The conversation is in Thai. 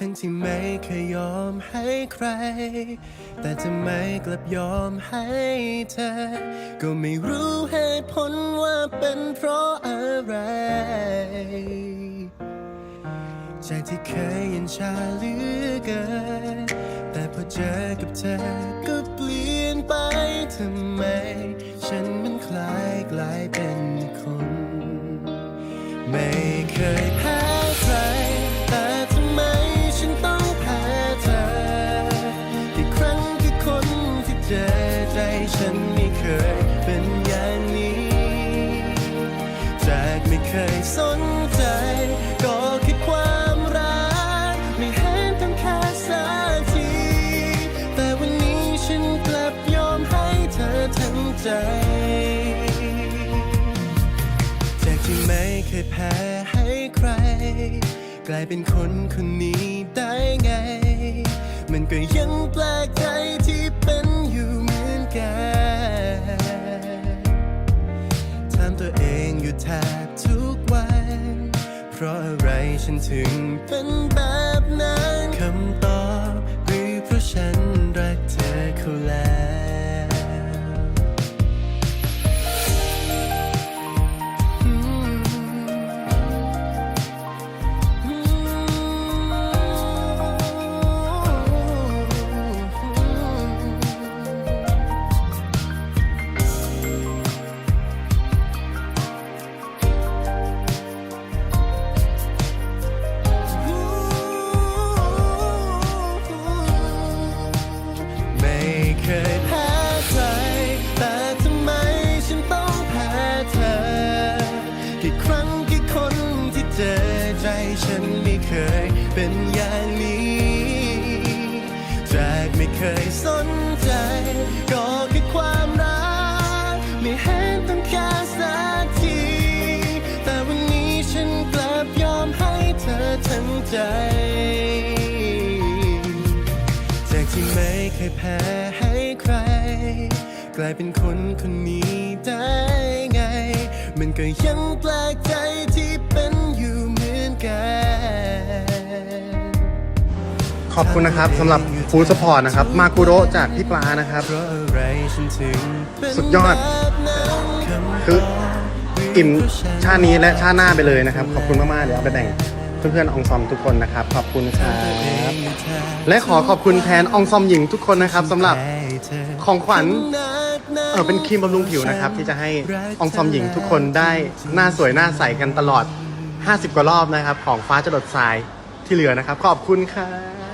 ทั้งที่ไม่เคยยอมให้ใคร แต่จะไม่กลับยอมให้เธอ ก็ไม่รู้เหตุผลว่าเป็นเพราะอะไรจาที่เคยเย็นชาเหลือเกิน แต่พอเจอกับเธอก็เปลี่ยนไปทำไม ฉันมันคล้ายกลายเป็น ฉันไม่เคยเป็นอย่างนี้ จากไม่เคยสนใจ ก็แค่ความรัก ไม่เห็นต้องแค่สักที แต่วันนี้ฉันกลับยอมให้เธอทั้งใจ จากที่ไม่เคยแพ้ให้ใคร กลายเป็นคนคนนี้ ทบทุกวัน เพราะอะไรฉันถึงเป็นแบบนั้นคำตอบหรือเพราะฉันรักเธอเขาแล้ว ใจฉันไม่เคยเป็นอย่างนี้จากไม่เคยสนใจ ก็แค่ความรัก ไม่เห็นต้องแค่สักที แต่วันนี้ฉันกลับยอมให้เธอทั้งใจ จากที่ไม่เคยแพ้ให้ใคร กลายเป็นคนคนนี้ได้ไง มันก็ยังแปลก ขอบคุณนะครับสำหรับฟู้ดสปอร์ตนะครับ มากุโรจากพี่ปลานะครับ สุดยอด คืออิ่มชาตินี้และชาติหน้าไปเลยนะครับ ขอบคุณมากๆเดี๋ยวเอาไปแบ่งเพื่อนๆอองซอมทุกคนนะครับ ขอบคุณครับและขอขอบคุณแทนองซอมหญิงทุกคนนะครับสำหรับของขวัญเออเป็นครีมบำรุงผิวนะครับ ที่จะให้อองซอมหญิงทุกคนได้หน้าสวยหน้าใสกันตลอด 50 กว่ารอบนะครับ ของฟ้าจรดทรายที่เหลือนะครับ ขอบคุณครับ